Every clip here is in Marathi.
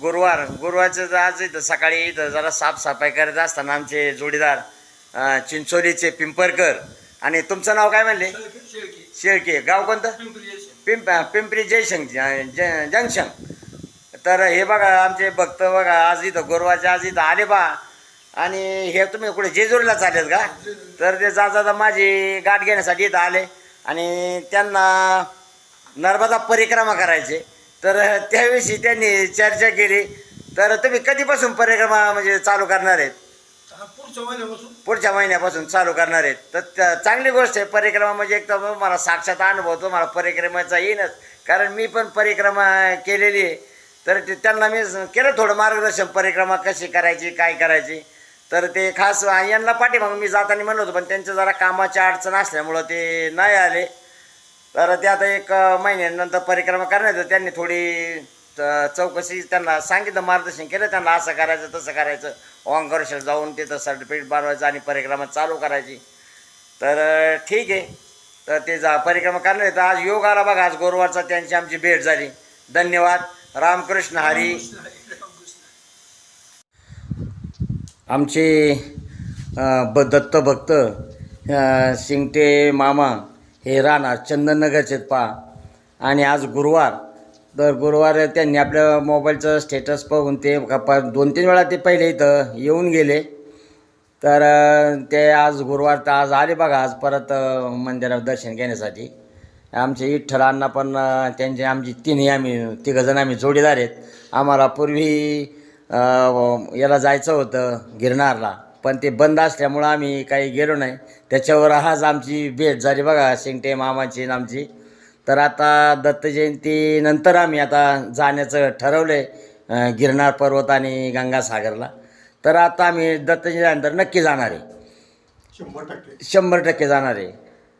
गुरुवार गुरुवारचं ज- आज इथं सकाळी इथं जरा साफसफाई करत असताना आमचे जोडीदार चिंचोलीचे पिंपरकर. आणि तुमचं नाव काय म्हणले? शेळके. गाव कोणतं? पिंप पिंपरी जयशंक ज- जंक्शन. तर हे बघा आमचे भक्त बघा आज इथं गुरुवारच्या आज इथं आले बा. आणि हे तुम्ही कुठे जेजुरीला चालेल का? तर ते जाता माझी गाठ घेण्यासाठी इथं आले. आणि त्यांना नर्मदा परिक्रमा करायचे. तर त्याविषयी त्यांनी चर्चा केली. तर तुम्ही कधीपासून परिक्रमा म्हणजे चालू करणार आहेत? पुढच्या महिन्यापासून. पुढच्या महिन्यापासून चालू करणार आहेत. तर त्या- चांगली गोष्ट आहे परिक्रमा म्हणजे एक तर मला साक्षात अनुभव तो मला परिक्रमेचा येईनच. कारण मी पण परिक्रमा केलेली आहे. तर ते त्यांना मी केलं थोडं मार्गदर्शन परिक्रमा कशी करायची काय करायची. तर ते खास यांना पाठीमाग मी जाताना म्हणलं होतं पण त्यांचं जरा कामाची अडचण असल्यामुळं ते नाही आले. तर ते आता एक महिन्यानंतर परिक्रमा करण्यात त्यांनी थोडी चौकशी त्यांना सांगितलं मार्गदर्शन केलं. त्यांना असं करायचं तसं करायचं. ओंकारेश्वर जाऊन तिथं सर्टिफिकेट बनवायचं आणि परिक्रमा चालू करायची. तर ठीक आहे. तर ते जा परिक्रमा करणार तर आज योग आला बघा. आज गुरुवारचा त्यांची आमची भेट झाली. धन्यवाद. रामकृष्ण हरी. आमचे ब दत्तभक्त शिंगटे मामा हे राहणार चंदननगरचे पहा. आणि आज गुरुवार. तर गुरुवार त्यांनी आपल्या मोबाईलचं स्टेटस पाहून ते का प दोन तीन वेळा ते पहिले इथं येऊन गेले. तर ते आज गुरुवार तर आज आले बघा आज परत मंदिरात दर्शन घेण्यासाठी. आमचे विठ्ठलांना पण त्यांचे आमची तिन्ही आम्ही तिघंजण आम्ही जोडीदार आहेत. आम्हाला पूर्वी याला जायचं होतं गिरनारला. पण ते बंद असल्यामुळं आम्ही काही गेलो नाही. त्याच्यावर आज आमची भेट झाली बघा शिंगटे मामाची आणि आमची. तर आता दत्त जयंतीनंतर आम्ही आता जाण्याचं ठरवलं आहे गिरनार पर्वत आणि गंगासागरला. तर आता आम्ही दत्त जयंतीनंतर नक्की जाणार आहे. शंभर टक्के. शंभर टक्के जाणार आहे.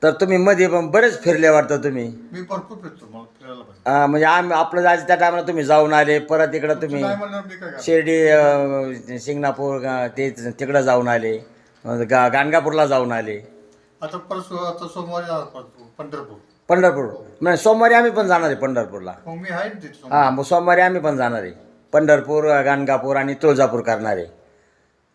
तर तुम्ही मध्ये पण बरेच फिरले वाटतं तुम्ही. मी भरपूर फिरतो मला फिरायला पाहिजे. अं, म्हणजे आम्ही आपलं जायचं त्या टायमाला तुम्ही जाऊन आले परत इकडं तुम्ही नाही म्हणल्यावर मी काय करणार? शिर्डी अं, शिंगणापूर ते तिकडं जाऊन आले. अं, गा गाणगापूरला जाऊन आले. आता परत आता सोमवारी जाणार परत पंढरपूर. पंढरपूर. म्हणजे सोमवारी आम्ही पण जाणार आहे पंढरपूरला. मग मी आहे ना तिथे हां. मग सोमवारी आम्ही पण जाणार आहे. पंढरपूर गाणगापूर आणि तुळजापूर करणार आहे.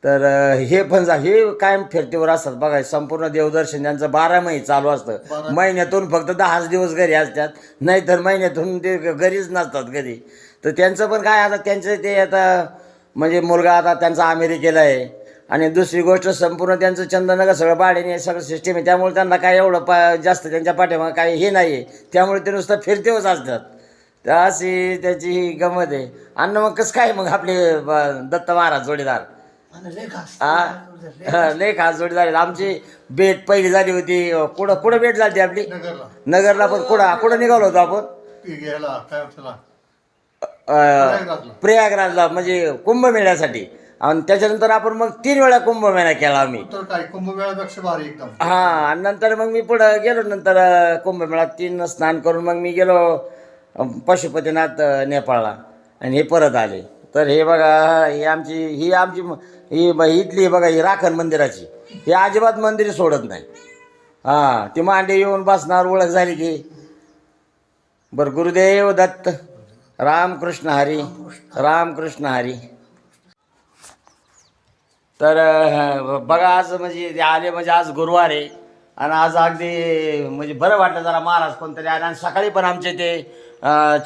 तर हे पण जा हे कायम फिरतीवर असतात. बघा संपूर्ण देवदर्शन त्यांचं बारा महिने चालू असतं. महिन्यातून फक्त दहाच दिवस घरी असतात. नाहीतर महिन्यातून ते घरीच नसतात कधी. तर त्यांचं पण काय आता त्यांचं ते आता म्हणजे मुलगा आता त्यांचा अमेरिकेला आहे. आणि दुसरी गोष्ट संपूर्ण त्यांचं चंदनगर सगळं भाड्याने सगळं सिस्टीम आहे. त्यामुळे त्यांना काय एवढं पा जास्त त्यांच्या पाठीमागं काही हे नाही आहे त्यामुळे ते नुसतं फिरतेच असतात. तर अशी त्याची ही गमत आहे. आणि मग कसं काय मग आपले दत्त महाराज जोडीदार? हा लय खास जोडीदार आहेत आमची भेट पहिली झाली होती. कुठं कुठं भेट झाली होती आपली? नगरला. नगरला पण कुठं कुठं निघालो होतो आपण? प्रयागराजला. म्हणजे कुंभमेळ्यासाठी. आणि त्याच्यानंतर आपण मग तीन वेळा कुंभमेळा केला आम्ही. तर काय कुंभमेळ्यापेक्षा भारी एकदम. हा आणि नंतर मग मी पुढं गेलो नंतर अं, कुंभमेळ्यात तीन स्नान करून मग मी गेलो पशुपतीनाथ नेपाळला. आणि हे परत आले. तर हे बघा ही आमची ही आमची ही इथली बघा ही राखण मंदिराची. ही अजिबात मंदिर सोडत नाही. हां ती मांडे येऊन बसणार ओळख झाली की. बरं गुरुदेव दत्त रामकृष्ण हरी रामकृष्ण हरी. तर बघा आज म्हणजे ते आले म्हणजे आज गुरुवार आहे. आणि आज अगदी म्हणजे बरं वाटलं जरा महाराज कोणतरी आले आणि सकाळी पण आमचे ते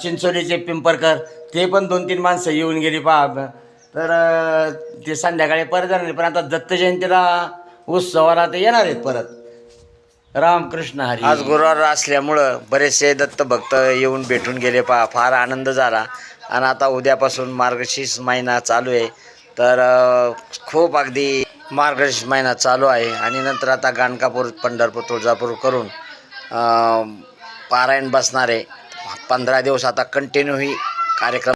चिंचोलीचे पिंपरकर ते पण दोन तीन माणसं येऊन गेली पा तर ते संध्याकाळी परत येणार पण आता दत्त जयंतीला उत्सवाला ते येणार आहेत परत. रामकृष्ण हरी. आज गुरुवार असल्यामुळं बरेचसे दत्त भक्त येऊन भेटून गेले पा फार आनंद झाला. आणि आता उद्यापासून मार्गशीर्ष महिना चालू आहे. तर खूप अगदी मार्गशीर्ष महिना चालू आहे आणि नंतर आता गाणकापूर पंढरपूर तुळजापूर करून पारायण बसणार आहे. पंधरा दिवस आता कंटिन्यू ही कार्यक्रम